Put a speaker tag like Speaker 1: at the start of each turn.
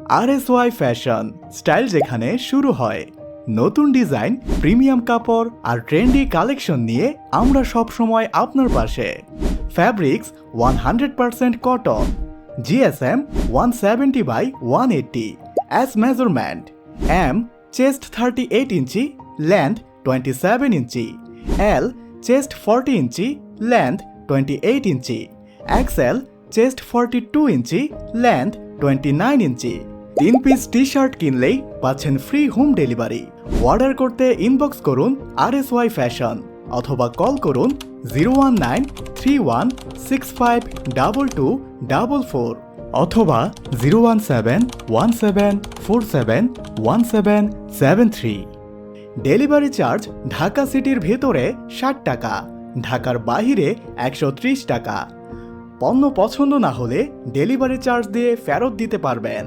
Speaker 1: R S Y fashion style যেখানে শুরু হয়। নতুন ডিজাইন প্রিমিয়াম কাপড় আর ট্রেন্ডি কালেকশন নিয়ে আমরা সব সময় আপনার পাশে। Fabrics one hundred percent cotton GSM one seventy by one eighty as measurement M chest thirty eight inch length twenty seven inch L chest forty inch length twenty eight inch XL chest forty two inch length twenty nine inch, তিন piece T shirt কিনলেই পাচ্ছেন free home delivery order করতে inbox করুন R S Y fashion অথবা call করুন zero one nine three one six five double two double four অথবা zero one seven one seven four seven one seven seven three delivery charge Dhaka সিটির ভেতরে ষাট টাকা, ঢাকার বাহিরে একশো ত্রিশ টাকা। পণ্য পছন্দ না হলে ডেলিভারি চার্জ দিয়ে ফেরত দিতে পারবেন।